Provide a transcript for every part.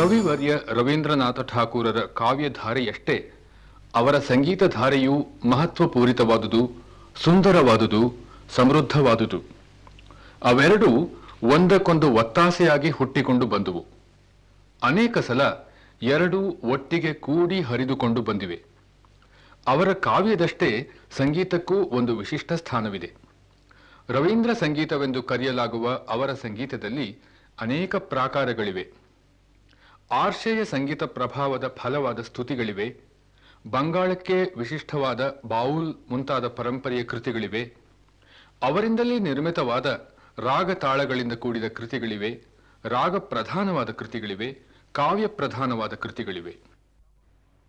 ಕವಿವರ್ಯ ರವೀಂದ್ರನಾಥ ಠಾಕೂರರ ಕಾವ್ಯಧಾರೆಯಷ್ಟೇ ಅವರ ಸಂಗೀತ ಧಾರೆಯೂ ಮಹತ್ವಪೂರಿತವಾದುದು, ಸುಂದರವಾದುದು, ಸಮೃದ್ಧವಾದುದು. ಅವೆರಡೂ ಒಂದಕ್ಕೊಂದು ಒತ್ತಾಸೆಯಾಗಿ ಹುಟ್ಟಿಕೊಂಡು ಬಂದುವು. ಅನೇಕ ಸಲ ಎರಡೂ ಒಟ್ಟಿಗೆ ಕೂಡಿ ಹರಿದುಕೊಂಡು ಬಂದಿವೆ. ಅವರ ಕಾವ್ಯದಷ್ಟೇ ಸಂಗೀತಕ್ಕೂ ಒಂದು ವಿಶಿಷ್ಟ ಸ್ಥಾನವಿದೆ. ರವೀಂದ್ರ ಸಂಗೀತವೆಂದು ಕರೆಯಲಾಗುವ ಅವರ ಸಂಗೀತದಲ್ಲಿ ಅನೇಕ ಪ್ರಾಕಾರಗಳಿವೆ. ಆರ್ಷೇಯ ಸಂಗೀತ ಪ್ರಭಾವದ ಫಲವಾದ ಸ್ತುತಿಗಳಿವೆ. ಬಂಗಾಳಕ್ಕೆ ವಿಶಿಷ್ಟವಾದ ಬಾವುಲ್ ಮುಂತಾದ ಪರಂಪರೆಯ ಕೃತಿಗಳಿವೆ. ಅವರಿಂದಲೇ ನಿರ್ಮಿತವಾದ ರಾಗ ತಾಳಗಳಿಂದ ಕೂಡಿದ ಕೃತಿಗಳಿವೆ. ರಾಗ ಪ್ರಧಾನವಾದ ಕೃತಿಗಳಿವೆ. ಕಾವ್ಯ ಪ್ರಧಾನವಾದ ಕೃತಿಗಳಿವೆ.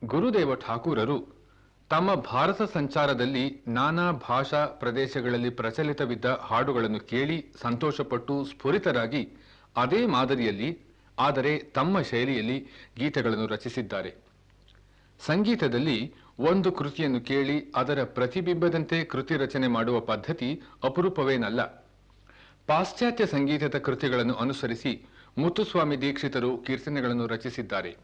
ಗುರುದೇವ ಠಾಕೂರರು ತಮ್ಮ ಭಾರತ ಸಂಚಾರದಲ್ಲಿ ನಾನಾ ಭಾಷಾ ಪ್ರದೇಶಗಳಲ್ಲಿ ಪ್ರಚಲಿತವಿದ್ದ ಹಾಡುಗಳನ್ನು ಕೇಳಿ ಸಂತೋಷಪಟ್ಟು ಸ್ಫುರಿತರಾಗಿ ಅದೇ ಮಾದರಿಯಲ್ಲಿ ಆದರೆ ತಮ್ಮ ಶೈಲಿಯಲ್ಲಿ ಗೀತೆಗಳನ್ನು ರಚಿಸಿದ್ದಾರೆ. ಸಂಗೀತದಲ್ಲಿ ಒಂದು ಕೃತಿಯನ್ನು ಕೇಳಿ ಅದರ ಪ್ರತಿಬಿಂಬದಂತೆ ಕೃತಿ ರಚನೆ ಮಾಡುವ ಪದ್ಧತಿ ಅಪರೂಪವೇನಲ್ಲ. ಪಾಶ್ಚಾತ್ಯ ಸಂಗೀತದ ಕೃತಿಗಳನ್ನು ಅನುಸರಿಸಿ ಮುತ್ತುಸ್ವಾಮಿ ದೀಕ್ಷಿತರು ಕೀರ್ತನೆಗಳನ್ನು ರಚಿಸಿದ್ದಾರೆ.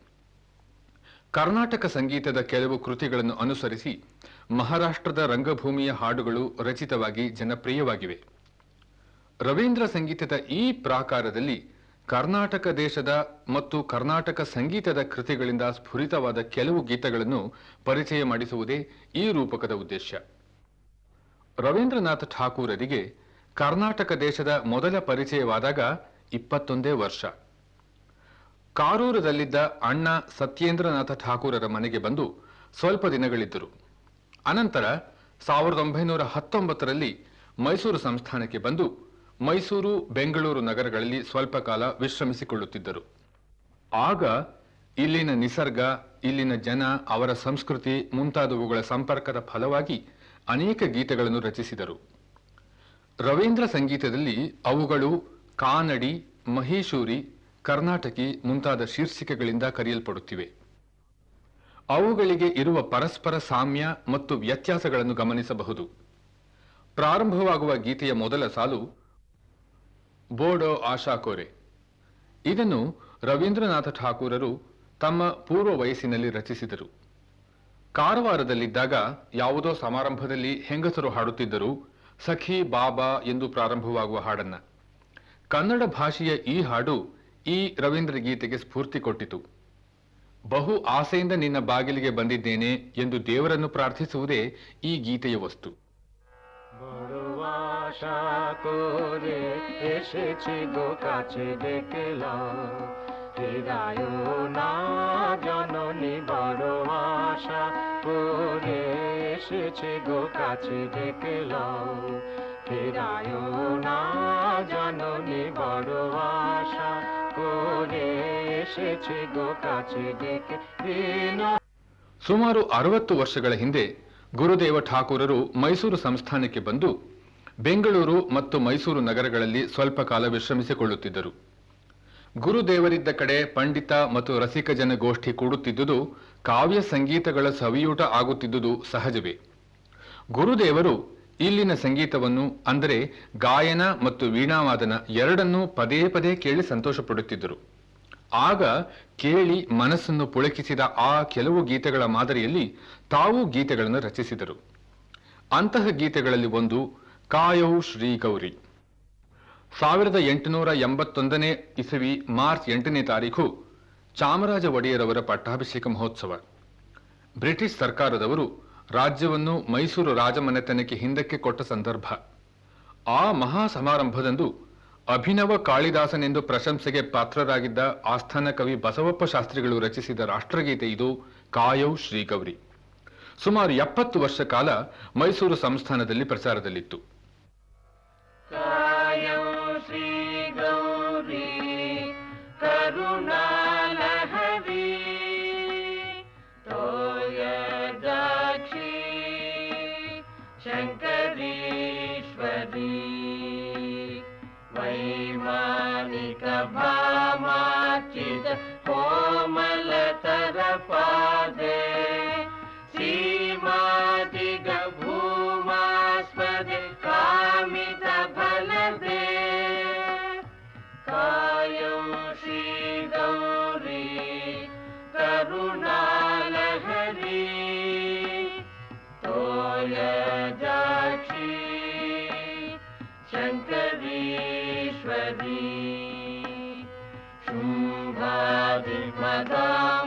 ಕರ್ನಾಟಕ ಸಂಗೀತದ ಕೆಲವು ಕೃತಿಗಳನ್ನು ಅನುಸರಿಸಿ ಮಹಾರಾಷ್ಟ್ರದ ರಂಗಭೂಮಿಯ ಹಾಡುಗಳು ರಚಿತವಾಗಿ ಜನಪ್ರಿಯವಾಗಿವೆ. ರವೀಂದ್ರ ಸಂಗೀತದ ಈ ಪ್ರಾಕಾರದಲ್ಲಿ ಕರ್ನಾಟಕ ದೇಶದ ಮತ್ತು ಕರ್ನಾಟಕ ಸಂಗೀತದ ಕೃತಿಗಳಿಂದ ಸ್ಫುರಿತವಾದ ಕೆಲವು ಗೀತಗಳನ್ನು ಪರಿಚಯ ಮಾಡಿಸುವುದೇ ಈ ರೂಪಕದ ಉದ್ದೇಶ. ರವೀಂದ್ರನಾಥ ಠಾಕೂರರಿಗೆ ಕರ್ನಾಟಕ ದೇಶದ ಮೊದಲ ಪರಿಚಯವಾದಾಗ ಇಪ್ಪತ್ತೊಂದೇ ವರ್ಷ. ಕಾರೂರದಲ್ಲಿದ್ದ ಅಣ್ಣ ಸತ್ಯೇಂದ್ರನಾಥ ಠಾಕೂರರ ಮನೆಗೆ ಬಂದು ಸ್ವಲ್ಪ ದಿನಗಳಿದ್ದರು. ಅನಂತರ ಸಾವಿರದ ಒಂಬೈನೂರ ಹತ್ತೊಂಬತ್ತರಲ್ಲಿ ಮೈಸೂರು ಸಂಸ್ಥಾನಕ್ಕೆ ಬಂದು ಮೈಸೂರು, ಬೆಂಗಳೂರು ನಗರಗಳಲ್ಲಿ ಸ್ವಲ್ಪ ಕಾಲ ವಿಶ್ರಮಿಸಿಕೊಳ್ಳುತ್ತಿದ್ದರು. ಆಗ ಇಲ್ಲಿನ ನಿಸರ್ಗ, ಇಲ್ಲಿನ ಜನ, ಅವರ ಸಂಸ್ಕೃತಿ ಮುಂತಾದವುಗಳ ಸಂಪರ್ಕದ ಫಲವಾಗಿ ಅನೇಕ ಗೀತೆಗಳನ್ನು ರಚಿಸಿದರು. ರವೀಂದ್ರ ಸಂಗೀತದಲ್ಲಿ ಅವುಗಳು ಕಾನಡಿ, ಮಹೇಶೂರಿ, ಕರ್ನಾಟಕಿ ಮುಂತಾದ ಶೀರ್ಷಿಕೆಗಳಿಂದ ಕರೆಯಲ್ಪಡುತ್ತಿವೆ. ಅವುಗಳಿಗೆ ಇರುವ ಪರಸ್ಪರ ಸಾಮ್ಯ ಮತ್ತು ವ್ಯತ್ಯಾಸಗಳನ್ನು ಗಮನಿಸಬಹುದು. ಪ್ರಾರಂಭವಾಗುವ ಗೀತೆಯ ಮೊದಲ ಸಾಲು ಬೋಡೋ ಆಶಾಕೋರೆ ಇದನ್ನು ರವೀಂದ್ರನಾಥ ಠಾಕೂರರು ತಮ್ಮ ಪೂರ್ವ ವಯಸ್ಸಿನಲ್ಲಿ ರಚಿಸಿದರು. ಕಾರವಾರದಲ್ಲಿದ್ದಾಗ ಯಾವುದೋ ಸಮಾರಂಭದಲ್ಲಿ ಹೆಂಗಸರು ಹಾಡುತ್ತಿದ್ದರು ಸಖಿ ಬಾಬಾ ಎಂದು ಪ್ರಾರಂಭವಾಗುವ ಹಾಡನ್ನ. ಕನ್ನಡ ಭಾಷೆಯ ಈ ಹಾಡು ಈ ರವೀಂದ್ರ ಗೀತೆಗೆ ಸ್ಫೂರ್ತಿ ಕೊಟ್ಟಿತು. ಬಹು ಆಸೆಯಿಂದ ನಿನ್ನ ಬಾಗಿಲಿಗೆ ಬಂದಿದ್ದೇನೆ ಎಂದು ದೇವರನ್ನು ಪ್ರಾರ್ಥಿಸುವುದೇ ಈ ಗೀತೆಯ ವಸ್ತು. বড় আশা করে এসেছি গো কাছে দেখলাম ফিরায় না জননী বড় আশা করে এসেছি গো কাছে দেখলাম ফিরায় না জননী বড় আশা করে এসেছি গো কাছে দেখে দিন ಸುಮಾರು ಅರವತ್ತು ವರ್ಷಗಳ ಹಿಂದೆ ಗುರುದೇವ ಠಾಕೂರರು ಮೈಸೂರು ಸಂಸ್ಥಾನಕ್ಕೆ ಬಂದು ಬೆಂಗಳೂರು ಮತ್ತು ಮೈಸೂರು ನಗರಗಳಲ್ಲಿ ಸ್ವಲ್ಪ ಕಾಲ ವಿಶ್ರಮಿಸಿಕೊಳ್ಳುತ್ತಿದ್ದರು. ಗುರುದೇವರಿದ್ದ ಕಡೆ ಪಂಡಿತ ಮತ್ತು ರಸಿಕ ಜನಗೋಷ್ಠಿ ಕೂಡುತ್ತಿದ್ದುದು ಕಾವ್ಯ ಸಂಗೀತಗಳ ಸವಿಯೂಟ ಆಗುತ್ತಿದ್ದುದು ಸಹಜವೇ. ಗುರುದೇವರು ಇಲ್ಲಿನ ಸಂಗೀತವನ್ನು ಅಂದರೆ ಗಾಯನ ಮತ್ತು ವೀಣಾವಾದನ ಎರಡನ್ನೂ ಪದೇ ಪದೇ ಕೇಳಿ ಸಂತೋಷಪಡುತ್ತಿದ್ದರು. ಆಗ ಕೇಳಿ ಮನಸ್ಸನ್ನು ಪುಳಕಿಸಿದ ಆ ಕೆಲವು ಗೀತೆಗಳ ಮಾದರಿಯಲ್ಲಿ ತಾವು ಗೀತೆಗಳನ್ನು ರಚಿಸಿದರು. ಅಂತಹ ಗೀತೆಗಳಲ್ಲಿ ಒಂದು ಕಾಯೌ ಶ್ರೀ ಗೌರಿ. ಸಾವಿರದ ಎಂಟುನೂರ ಎಂಬತ್ತೊಂದನೇ ಇಸವಿ ಮಾರ್ಚ್ ಎಂಟನೇ ತಾರೀಖು ಚಾಮರಾಜ ಒಡೆಯರವರ ಪಟ್ಟಾಭಿಷೇಕ ಮಹೋತ್ಸವ. ಬ್ರಿಟಿಷ್ ಸರ್ಕಾರದವರು ರಾಜ್ಯವನ್ನು ಮೈಸೂರು ರಾಜಮನೆತನಕ್ಕೆ ಹಿಂದಕ್ಕೆ ಕೊಟ್ಟ ಸಂದರ್ಭ. ಆ ಮಹಾ ಸಮಾರಂಭದಂದು ಅಭಿನವ ಕಾಳಿದಾಸನೆಂದು ಪ್ರಶಂಸೆಗೆ ಪಾತ್ರರಾಗಿದ್ದ ಆಸ್ಥಾನ ಕವಿ ಬಸವಪ್ಪ ಶಾಸ್ತ್ರಿಗಳು ರಚಿಸಿದ ರಾಷ್ಟ್ರಗೀತೆ ಇದು ಕಾಯೌ ಶ್ರೀಗೌರಿ. ಸುಮಾರು ಎಪ್ಪತ್ತು ವರ್ಷ ಕಾಲ ಮೈಸೂರು ಸಂಸ್ಥಾನದಲ್ಲಿ ಪ್ರಚಾರದಲ್ಲಿತ್ತು.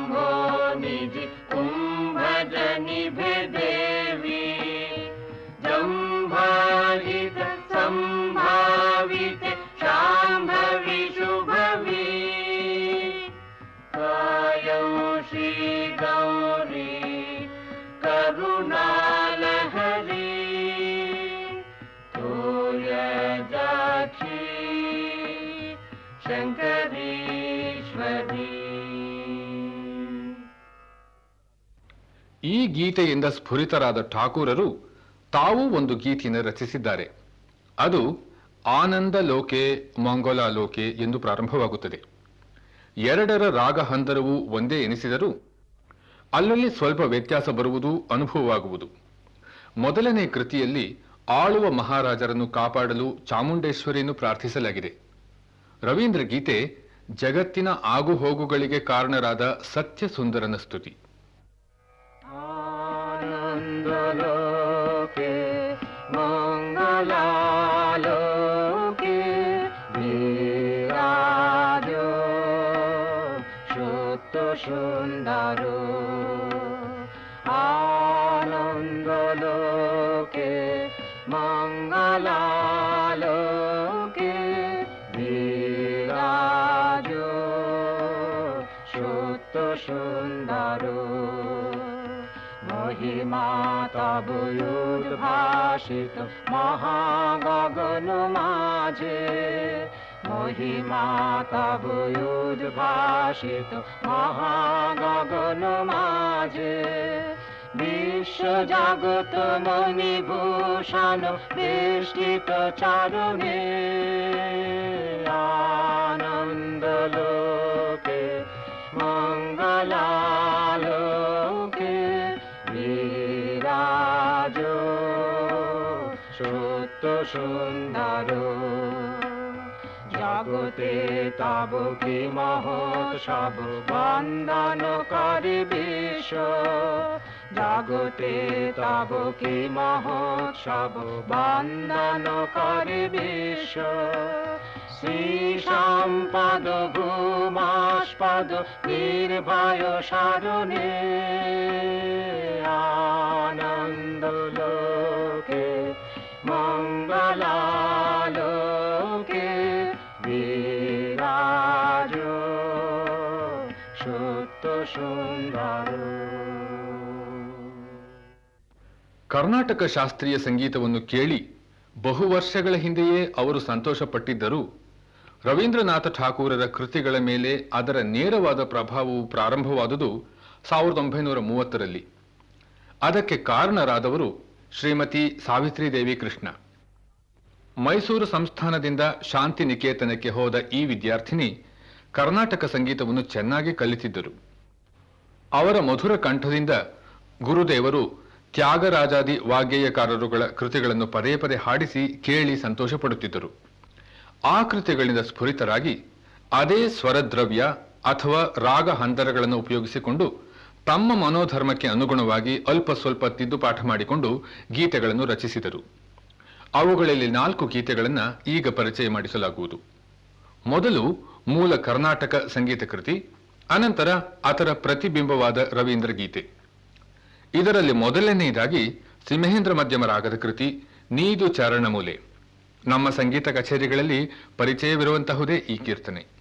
Oh. ಗೀತೆಯಿಂದ ಸ್ಫುರಿತರಾದ ಠಾಕೂರರು ತಾವೂ ಒಂದು ಗೀತೆಯನ್ನು ರಚಿಸಿದ್ದಾರೆ. ಅದು ಆನಂದ ಲೋಕೆ, ಮಂಗೋಲ ಲೋಕೆ ಎಂದು ಪ್ರಾರಂಭವಾಗುತ್ತದೆ. ಎರಡರ ರಾಗ ಹಂದರವು ಒಂದೇ ಎನಿಸಿದರೂ ಅಲ್ಲಲ್ಲಿ ಸ್ವಲ್ಪ ವ್ಯತ್ಯಾಸ ಬರುವುದು ಅನುಭವವಾಗುವುದು. ಮೊದಲನೇ ಕೃತಿಯಲ್ಲಿ ಆಳುವ ಮಹಾರಾಜರನ್ನು ಕಾಪಾಡಲು ಚಾಮುಂಡೇಶ್ವರಿಯನ್ನು ಪ್ರಾರ್ಥಿಸಲಾಗಿದೆ. ರವೀಂದ್ರ ಗೀತೆ ಜಗತ್ತಿನ ಆಗುಹೋಗುಗಳಿಗೆ ಕಾರಣರಾದ ಸತ್ಯ ಸುಂದರನ ಸ್ತುತಿ. মঙ্গলকে মঙ্গলালোকে বিরাজ সত্য সুন্দর। আনন্দলোকে মঙ্গলালোকে বিরাজ সত্য সুন্দর। মহিমা তবুদ্ভাসিত মহাগগন মাঝে। মহিমা তবুদ্ভাসিত মহাগগন মাঝে। বিশ্বজাগত মণিভূষণ বৃষ্টিত চারণে আনন্দলোকে মঙ্গলালো সত্য সুন্দর। জগতে তব কি মহোৎসব বন্দন করি বিশ্ব জগতে তব কি মহোৎসব বন্দন করি বিশ্ব শ্রী সম্পদ ভূমাস্পদ, নির্ভয় সারণে আনন্দ লোকে। মঙ্গলালোকে বিরাজ সত্য সুন্দর ಕರ್ನಾಟಕ ಶಾಸ್ತ್ರೀಯ ಸಂಗೀತವನ್ನು ಕೇಳಿ ಬಹು ವರ್ಷಗಳ ಹಿಂದೆಯೇ ಅವರು ಸಂತೋಷಪಟ್ಟಿದ್ದರೂ ರವೀಂದ್ರನಾಥ ಠಾಕೂರರ ಕೃತಿಗಳ ಮೇಲೆ ಅದರ ನೇರವಾದ ಪ್ರಭಾವವು ಪ್ರಾರಂಭವಾದುದು ಸಾವಿರದ ಒಂಬೈನೂರ ಮೂವತ್ತರಲ್ಲಿ ಅದಕ್ಕೆ ಕಾರಣರಾದವರು ಶ್ರೀಮತಿ ಸಾವಿತ್ರಿದೇವಿ ಕೃಷ್ಣ ಮೈಸೂರು ಸಂಸ್ಥಾನದಿಂದ ಶಾಂತಿ ನಿಕೇತನಕ್ಕೆ ಹೋದ ಈ ವಿದ್ಯಾರ್ಥಿನಿ ಕರ್ನಾಟಕ ಸಂಗೀತವನ್ನು ಚೆನ್ನಾಗಿ ಕಲಿತಿದ್ದರು. ಅವರ ಮಧುರ ಕಂಠದಿಂದ ಗುರುದೇವರು ತ್ಯಾಗರಾಜಾದಿ ವಾಗ್ಗೇಯಕಾರರುಗಳ ಕೃತಿಗಳನ್ನು ಪದೇ ಪದೇ ಹಾಡಿಸಿ ಕೇಳಿ ಸಂತೋಷ ಪಡುತ್ತಿದ್ದರು ಆ ಕೃತಿಗಳಿಂದ ಸ್ಫುರಿತರಾಗಿ ಅದೇ ಸ್ವರದ್ರವ್ಯ ಅಥವಾ ರಾಗ ಹಂದರಗಳನ್ನು ಉಪಯೋಗಿಸಿಕೊಂಡು ತಮ್ಮ ಮನೋಧರ್ಮಕ್ಕೆ ಅನುಗುಣವಾಗಿ ಅಲ್ಪ ಸ್ವಲ್ಪ ತಿದ್ದುಪಾಠ ಮಾಡಿಕೊಂಡು ಗೀತೆಗಳನ್ನು ರಚಿಸಿದರು. ಅವುಗಳಲ್ಲಿ ನಾಲ್ಕು ಗೀತೆಗಳನ್ನು ಈಗ ಪರಿಚಯ ಮಾಡಿಸಲಾಗುವುದು. ಮೊದಲು ಮೂಲ ಕರ್ನಾಟಕ ಸಂಗೀತ ಕೃತಿ, ಅನಂತರ ಅದರ ಪ್ರತಿಬಿಂಬವಾದ ರವೀಂದ್ರ ಗೀತೆ. ಇದರಲ್ಲಿ ಮೊದಲನೆಯದಾಗಿ ಸಿಂಹೇಂದ್ರ ಮಧ್ಯಮ ರಾಗದ ಕೃತಿ, ನೀದು ಚರಣಮೂಲೆ ನಮ್ಮ ಸಂಗೀತ ಕಚೇರಿಗಳಲ್ಲಿ ಪರಿಚಯವಿರುವಂತಹುದೇ ಈ ಕೀರ್ತನೆ.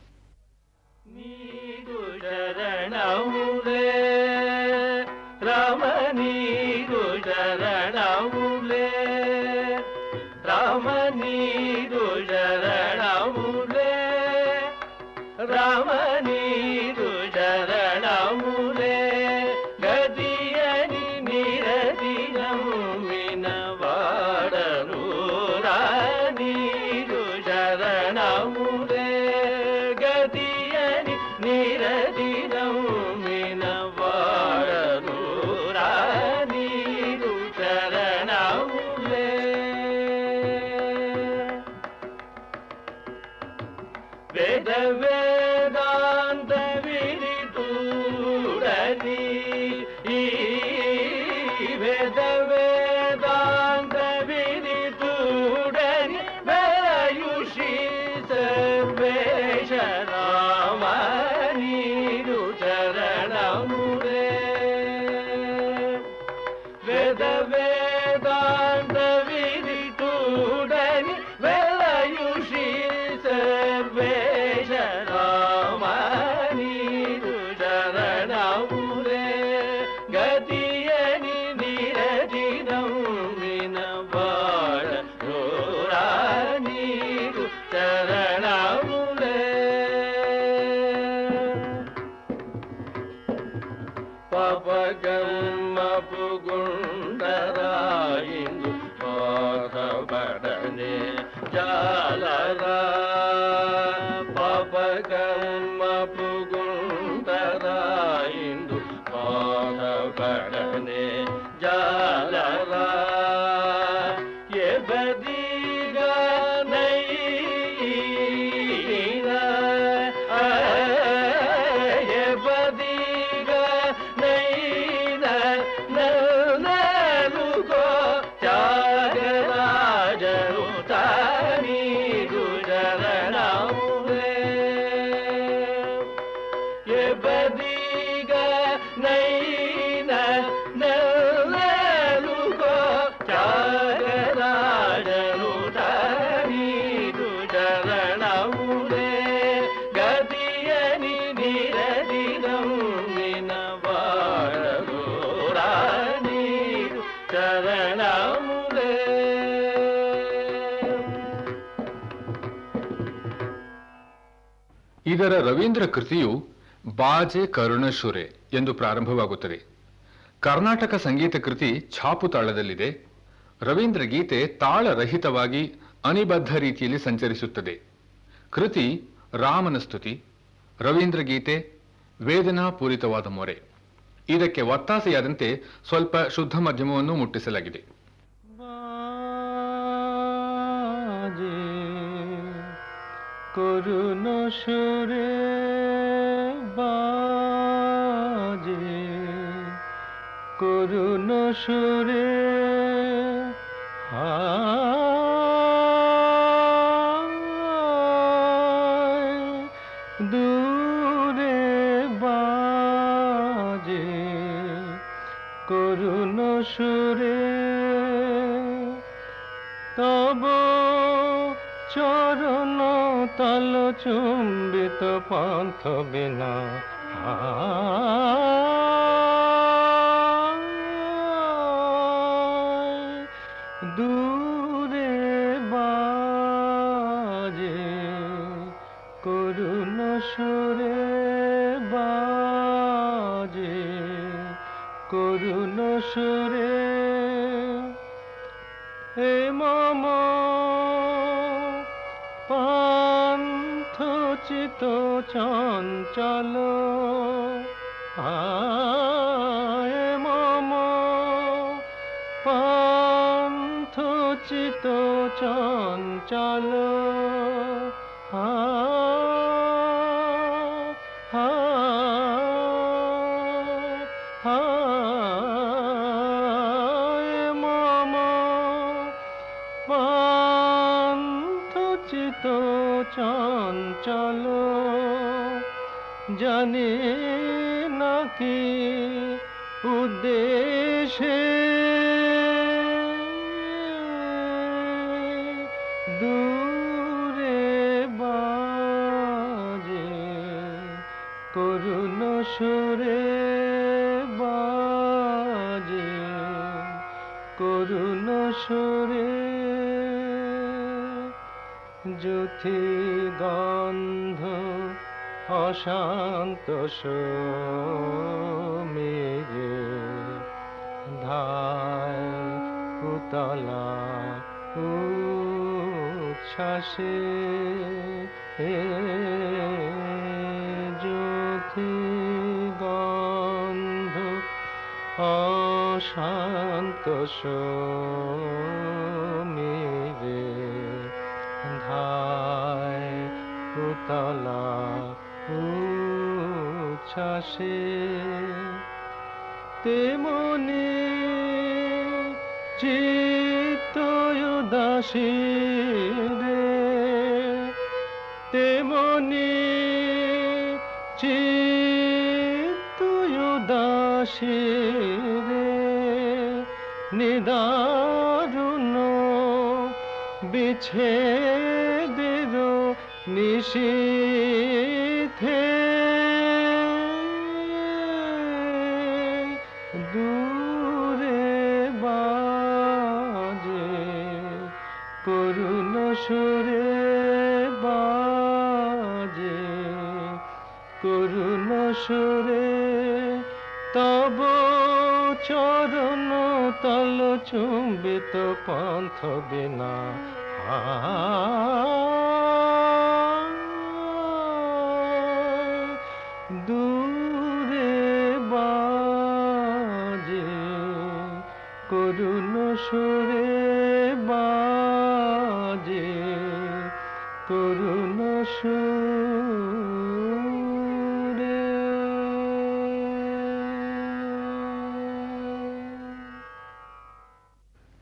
ಇದರ ರವೀಂದ್ರ ಕೃತಿಯು ಬಾಜೆ ಕರುಣಶುರೆ ಎಂದು ಪ್ರಾರಂಭವಾಗುತ್ತದೆ. ಕರ್ನಾಟಕ ಸಂಗೀತ ಕೃತಿ ಛಾಪು ತಾಳದಲ್ಲಿದೆ. ರವೀಂದ್ರ ಗೀತೆ ತಾಳರಹಿತವಾಗಿ ಅನಿಬದ್ಧ ರೀತಿಯಲ್ಲಿ ಸಂಚರಿಸುತ್ತದೆ. ಕೃತಿ ರಾಮನ ಸ್ತುತಿ, ರವೀಂದ್ರ ಗೀತೆ ವೇದನಾಪೂರಿತವಾದ ಮೊರೆ. ಇದಕ್ಕೆ ಒತ್ತಾಸೆಯಾದಂತೆ ಸ್ವಲ್ಪ ಶುದ್ಧ ಮಧ್ಯಮವನ್ನು ಮುಟ್ಟಿಸಲಾಗಿದೆ. করুণ সুরে বাজে। করুণ সুরে দূরে বাজে। করুণ সুরে তব চরণ তল চুম্বিত পন্থ বিনা দূরে বাজে করুণ সুরে বাজে করুণ সুরে কত চঞ্চল। আয় মম পন্থচিত চঞ্চল। আ জানি নাকি উদ্দেশে দূরে বাজে করুণ সুরে বাজে করুণ সুরে জ্যোতি গন্ধ অশান্ত মেরে ধায় উতলা উচ্ছ্বাসে জ্যোতি গন্ধ অশান্ত মেরে আসে তেমনি চিত্ত রে তেমনি চিত্ত দাসী রে নিদারুণ বিছেদের নিশী সুরে বাজে করুণ সুরে তব চরণ তল চুম্বিত পন্থ বিনা। দূরে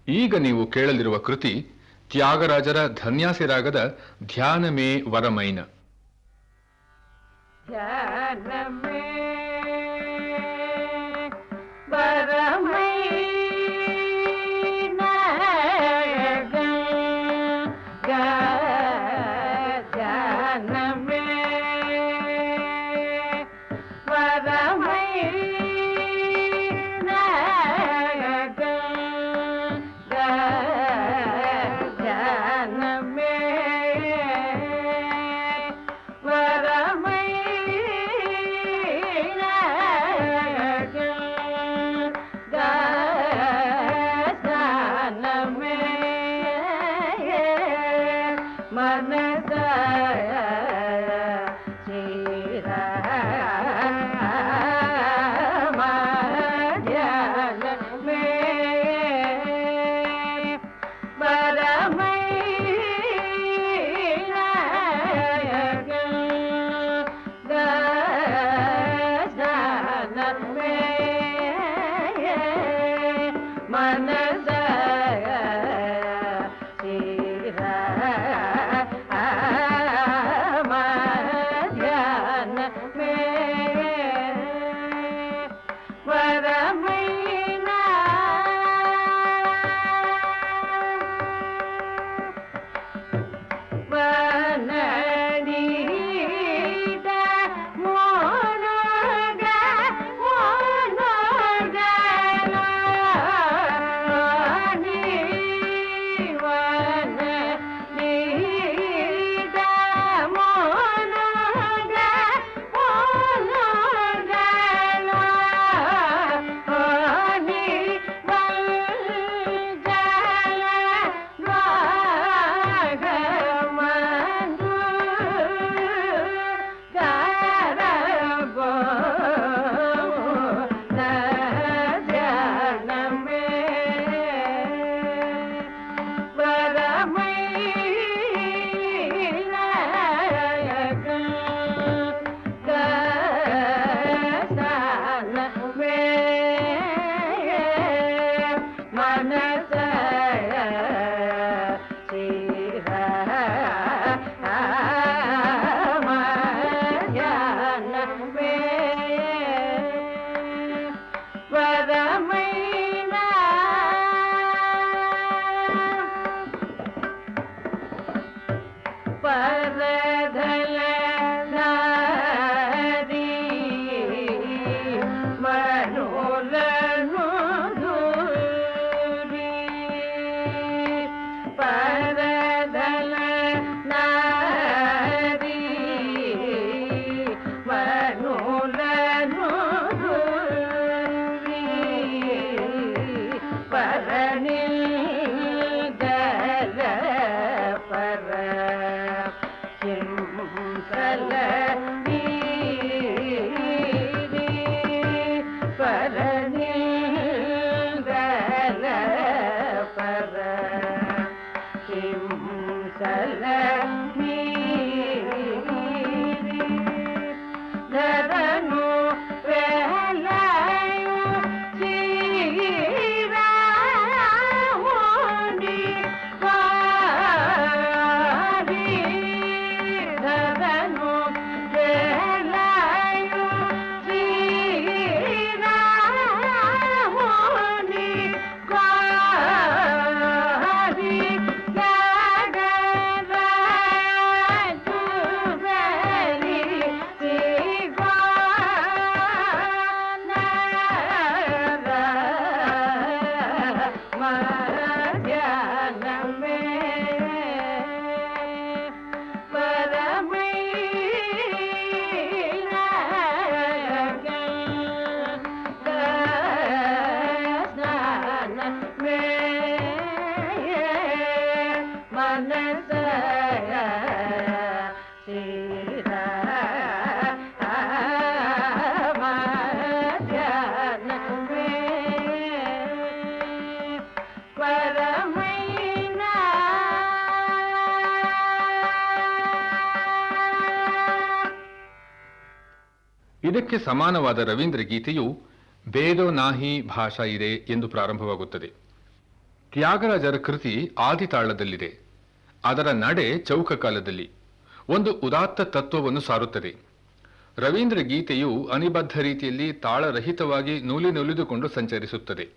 ಈಗ ನೀವು ಕೇಳಲಿರುವ ಕೃತಿ ತ್ಯಾಗರಾಜರ ಧನ್ಯಾಸಿ ರಾಗದ ಧ್ಯಾನಮೇ ವರಮೈನ. ಧ್ಯಾನಮೇ ಇದಕ್ಕೆ ಸಮಾನವಾದ ರವೀಂದ್ರ ಗೀತೆಯು ಬೇದೋ ನಾಹಿ ಭಾಷಾ ಇದೆ ಎಂದು ಪ್ರಾರಂಭವಾಗುತ್ತದೆ. ತ್ಯಾಗರಾಜರ ಕೃತಿ ಆದಿತಾಳದಲ್ಲಿದೆ. ಅದರ ನಡೆ ಚೌಕ ಕಾಲದಲ್ಲಿ. ಒಂದು ಉದಾತ್ತ ತತ್ವವನ್ನು ಸಾರುತ್ತದೆ. ರವೀಂದ್ರ ಗೀತೆಯು ಅನಿಬದ್ಧ ರೀತಿಯಲ್ಲಿ ತಾಳರಹಿತವಾಗಿ ನೂಲಿನುಲಿದುಕೊಂಡು ಸಂಚರಿಸುತ್ತದೆ.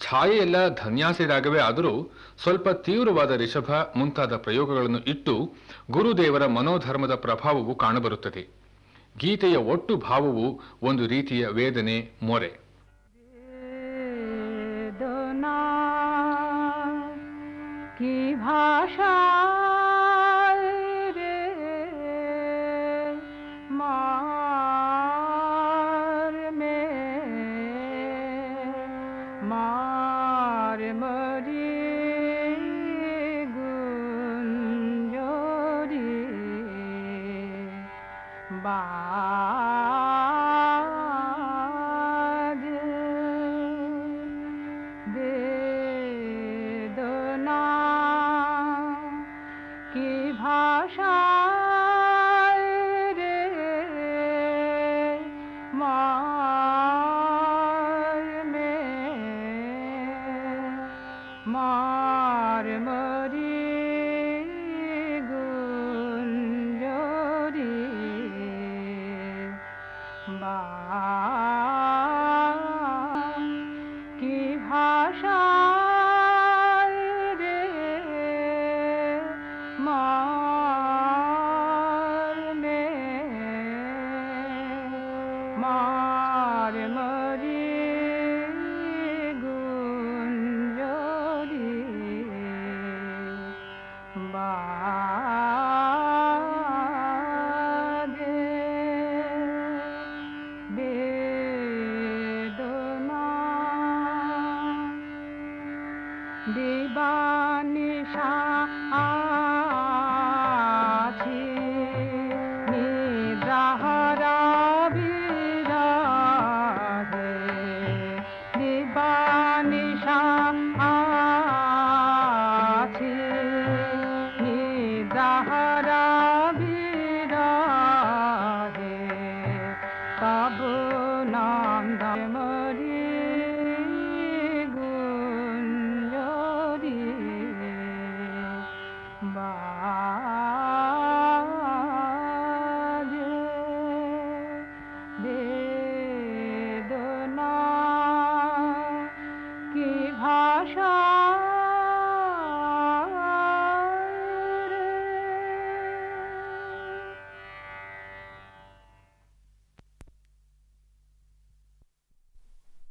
ಛಾಯೆಯೆಲ್ಲ ಧನ್ಯಾಸಿ ರಾಗವೇ ಆದರೂ ಸ್ವಲ್ಪ ತೀವ್ರವಾದ ರಿಷಭ ಮುಂತಾದ ಪ್ರಯೋಗಗಳನ್ನು ಇಟ್ಟು ಗುರುದೇವರ ಮನೋಧರ್ಮದ ಪ್ರಭಾವವು ಕಾಣಬರುತ್ತದೆ. ಗೀತೆಯ ಒಟ್ಟು ಭಾವವು ಒಂದು ರೀತಿಯ ವೇದನೆ ಮೊರೆ. ಕಿ ಭಾಷಾ